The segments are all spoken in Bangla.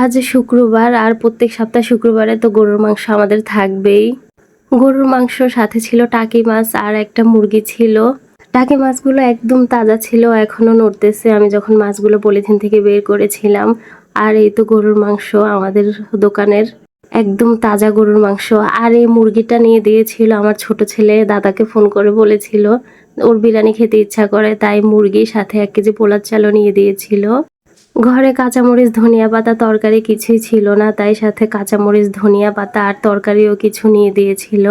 আজ শুক্রবার আর প্রত্যেক সপ্তাহ শুক্রবারে তো গরুর মাংস আমাদের থাকবেই। গরুর মাংস সাথে ছিল টাকি মাছ আর একটা মুরগি ছিল। টাকি মাছগুলো একদম তাজা ছিল এখনও নড়তেছে। আমি যখন মাছগুলো পলিথিন থেকে বের করেছিলাম, আর এই তো গরুর মাংস আমাদের দোকানের একদম তাজা গরুর মাংস। আর এই মুরগিটা নিয়ে দিয়েছিল আমার ছোট ছেলে, দাদাকে ফোন করে বলেছিল, ওর বিরিয়ানি খেতে ইচ্ছা করে। তাই মুরগির সাথে এক কেজি পোলার চালও নিয়ে দিয়েছিল। ঘরে কাঁচামরিচ, ধনিয়া পাতা তরকারি কিছুই ছিল না, তাই সাথে কাঁচামরিচ, ধনিয়া পাতা আর তরকারিও কিছু নিয়ে দিয়েছিল।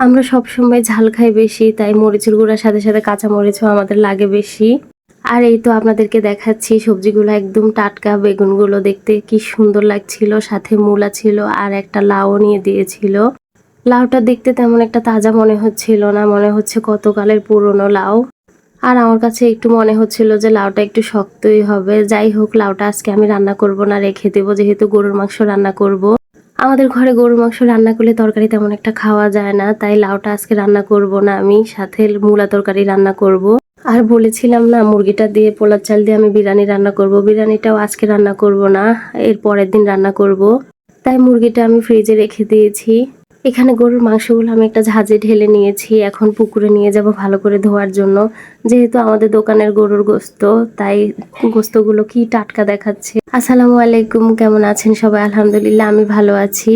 আমরা সবসময় ঝাল খাই বেশি, তাই মরিচের গুঁড়ার সাথে সাথে কাঁচামরিচও আমাদের লাগে বেশি। আর এই তো আপনাদেরকে দেখাচ্ছি, সবজিগুলো একদম টাটকা, বেগুনগুলো দেখতে কি সুন্দর লাগছিল, সাথে মূলা ছিল আর একটা লাউ নিয়ে দিয়েছিল। লাউটা দেখতে তেমন একটা তাজা মনে হচ্ছিল না, মনে হচ্ছে কতকালের পুরনো লাউ। আর আমার কাছে একটু মনে হচ্ছিল যে লাউটা একটু শক্তই হবে যাই হোক, লাউটা আজকে আমি রান্না করব না, রেখে দেবো যেহেতু গরুর মাংস রান্না করব। আমাদের ঘরে গরুর মাংস রান্না করলে তরকারি তেমন একটা খাওয়া যায় না, তাই লাউটা আজকে রান্না করব না আমি, সাথে মূলা তরকারি রান্না করব। আর বলেছিলাম না, মুরগিটা দিয়ে পোলার চাল দিয়ে আমি বিরিয়ানি রান্না করব বিরিয়ানিটাও আজকে রান্না করব না, এর পরের দিন রান্না করব। তাই মুরগিটা আমি ফ্রিজে রেখে দিয়েছি এখানে গরুর মাংসগুলো আমি একটা ঝাঁজে ঢেলে নিয়েছি, এখন পুকুরে নিয়ে যাব ভালো করে ধোয়ার জন্য। যেহেতু আমাদের দোকানের গরুর গোস্ত, তাই গোস্তগুলো কি টাটকা দেখাচ্ছে। আসসালামু আলাইকুম, কেমন আছেন সবাই? আলহামদুলিল্লাহ, আমি ভালো আছি।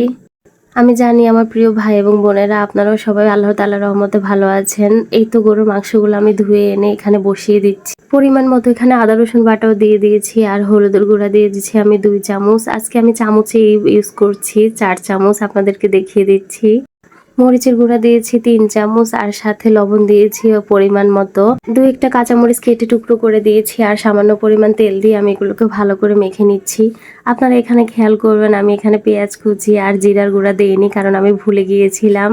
আমি জানি আমার প্রিয় ভাই এবং বোনেরা, আপনারাও সবাই আল্লাহ তাল্লাহ রহমতে ভালো আছেন। এই তো গরুর মাংসগুলো আমি ধুয়ে এনে এখানে বসিয়ে দিচ্ছি। পরিমাণ মতো এখানে আদা, রসুন বাটাও দিয়ে দিয়েছি আর হলুদের গুঁড়া দিয়ে দিচ্ছি আমি দুই চামচ। আজকে আমি চামচে ইউজ করছি, চার চামচ আপনাদেরকে দেখিয়ে দিচ্ছি। মরিচের গুঁড়া দিয়েছি, তিন চামচ, আর সাথে লবণ দিয়েছি পরিমাণ মতো। দু একটা কাঁচামরিচ কেটে টুকরো করে দিয়েছি, আর সামান্য পরিমাণ তেল দিয়ে আমি এগুলোকে ভালো করে মেখে নিচ্ছি। আপনারা এখানে খেয়াল করবেন, আমি এখানে পেঁয়াজ কুচি আর জিরার গুঁড়া দিইনি, কারণ আমি ভুলে গিয়েছিলাম।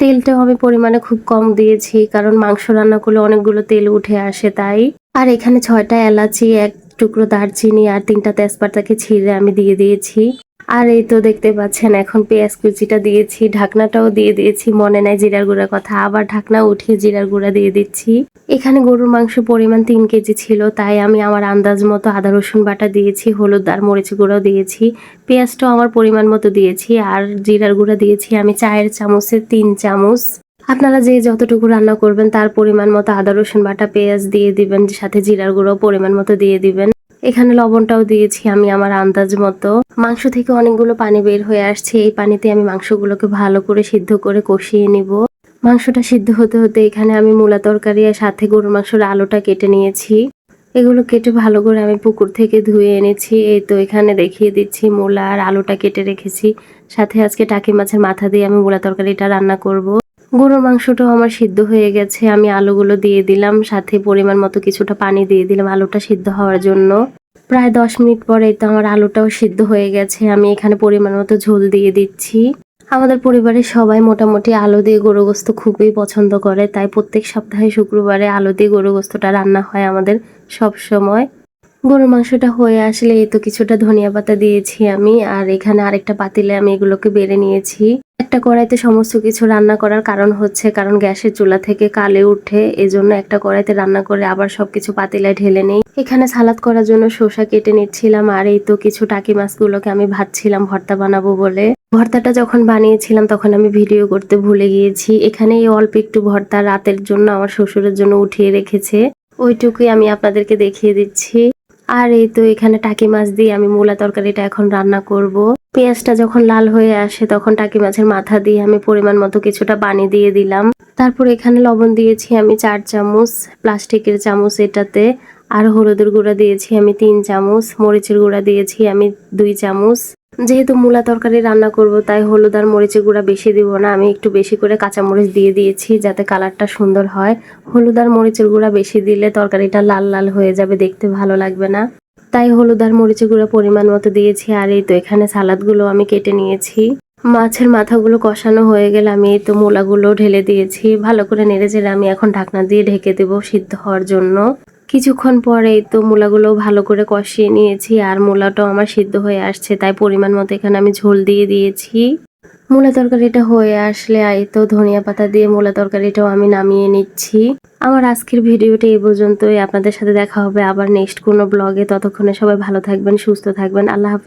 তেলটাও আমি পরিমাণে খুব কম দিয়েছি, কারণ মাংস রান্না করলে অনেকগুলো তেল উঠে আসে তাই। আর এখানে ছয়টা এলাচি, এক টুকরো দারচিনি, আর তিনটা তেজপাতাকে ছিঁড়ে আমি দিয়ে দিয়েছি। আর এই তো দেখতে পাচ্ছেন, এখন পেঁয়াজ কুচিটা দিয়েছি, ঢাকনাটাও দিয়ে দিয়েছি, মনে নাই জিরার গুঁড়ার কথা, আবার ঢাকনা উঠিয়ে জিরার গুঁড়া দিয়ে দিচ্ছি। এখানে গরুর মাংস পরিমাণ তিন কেজি ছিল, তাই আমি আমার আন্দাজ মতো আদা, রসুন বাটা দিয়েছি, হলুদ আর মরিচ গুঁড়াও দিয়েছি। পেঁয়াজটাও আমার পরিমাণ মতো দিয়েছি, আর জিরার গুঁড়া দিয়েছি আমি চায়ের চামচের তিন চামচ। আপনারা যে যতটুকু রান্না করবেন, তার পরিমাণ মতো আদা, রসুন বাটা, পেঁয়াজ দিয়ে দিবেন, সাথে জিরার গুঁড়ো পরিমাণ মতো দিয়ে দিবেন। এখানে লবণটাও দিয়েছি আমি আমার আন্দাজ মতো। মাংস থেকে অনেকগুলো পানি বের হয়ে আসছে, এই পানিতে আমি মাংসগুলোকে ভালো করে সিদ্ধ করে কষিয়ে নিব। মাংসটা সিদ্ধ হতে হতে এখানে আমি মূলা তরকারি আর সাথে গরুর মাংসের আলুটা কেটে নিয়েছি। এগুলো কেটে ভালো করে আমি পুকুর থেকে ধুয়ে এনেছি। এই তো এখানে দেখিয়ে দিচ্ছি মূলা আর আলুটা কেটে রেখেছি। সাথে আজকে টাকি মাছের মাথা দিয়ে আমি মূলা তরকারিটা রান্না করব। গরুর মাংসটাও আমার সিদ্ধ হয়ে গেছে। আমি আলুগুলো দিয়ে দিলাম, সাথে পরিমাণ মতো কিছুটা পানি দিয়ে দিলাম আলুটা সিদ্ধ হওয়ার জন্য। প্রায় দশ মিনিট পরে তো আমার আলুটাও সিদ্ধ হয়ে গেছে, আমি এখানে পরিমাণ মতো ঝোল দিয়ে দিচ্ছি। আমাদের পরিবারের সবাই মোটামুটি আলু দিয়ে গরু গোস্ত খুবই পছন্দ করে, তাই প্রত্যেক সপ্তাহে শুক্রবারে আলু দিয়ে গরু গোস্তটা রান্না হয় আমাদের সব সময় গরুর মাংসটা হয়ে আসলে এই তো কিছুটা ধনিয়া পাতা দিয়েছি আমি, আর এখানে আরেকটা পাতিলে আমি এগুলোকে বেড়ে নিয়েছি। একটা কড়াইতে সমস্ত কিছু রান্না করার কারণ হচ্ছে, কারণ গ্যাসের চুলা থেকে কালে উঠে এজন্য একটা কড়াইতে রান্না করে আবার সবকিছু পাতিলায় ঢেলে নেই। এখানে সালাদ করার জন্য শসা কেটে নিচ্ছিলাম, আর এই তো কিছু টাকি মাছগুলোকে আমি ভাজছিলাম ভর্তা বানাবো বলে। ভর্তাটা যখন বানিয়েছিলাম তখন আমি ভিডিও করতে ভুলে গিয়েছি। এখানে এই অল্প একটু ভর্তা রাতের জন্য আমার শ্বশুরের জন্য উঠিয়ে রেখেছে। ওইটুকুই আমি আপনাদেরকে দেখিয়ে দিচ্ছি। আর এই তো এখানে টাকি মাছ দিয়ে আমি মূলা তরকারিটা এখন রান্না করব। পেঁয়াজটা যখন লাল হয়ে আসে, তখন টাকি মাছের মাথা দিয়ে আমি পরিমাণ মতো কিছুটা পানি দিয়ে দিলাম তারপর এখানে লবণ দিয়েছি আমি চার চামচ, প্লাস্টিকের চামচ এটাতে, আর হলুদের গুঁড়া দিয়েছি আমি তিন চামচ, মরিচের গুঁড়া দিয়েছি আমি দুই চামচ যেহেতু মূলা তরকারি রান্না করব, তাই হলুদ আর মরিচের গুঁড়া বেশি দিব না। আমি একটু বেশি করে কাঁচামরিচ দিয়ে দিয়েছি যাতে কালারটা সুন্দর হয়। হলুদ আর মরিচের গুঁড়া বেশি দিলে তরকারিটা লাল লাল হয়ে যাবে, দেখতে ভালো লাগবে না। তাই হলুদ আর মরিচের গুঁড়া পরিমাণ মতো দিয়েছি, আর এই তো এখানে সালাদগুলো আমি কেটে নিয়েছি। মাছের মাথাগুলো কষানো হয়ে গেলে আমি এই তো মূলাগুলো ঢেলে দিয়েছি। ভালো করে নেড়ে চেড়ে আমি এখন ঢাকনা দিয়ে ঢেকে দেবো সিদ্ধ হওয়ার জন্য। কিছুক্ষণ পরে তো মূলাগুলো ভালো করে কষিয়ে নিয়েছি, আর মূলাটাও আমার সিদ্ধ হয়ে আসছে, তাই পরিমাণ মতো এখানে আমি ঝোল দিয়ে দিয়েছি। মূলা তরকারিটা হয়ে আসলে তো ধনিয়া পাতা দিয়ে মূলা তরকারিটাও আমি নামিয়ে নিচ্ছি। আমার আজকের ভিডিওটা এই পর্যন্তই, আপনাদের সাথে দেখা হবে আবার নেক্সট কোনো ব্লগে ততক্ষণে সবাই ভালো থাকবেন, সুস্থ থাকবেন, আল্লাহ হাফিজ।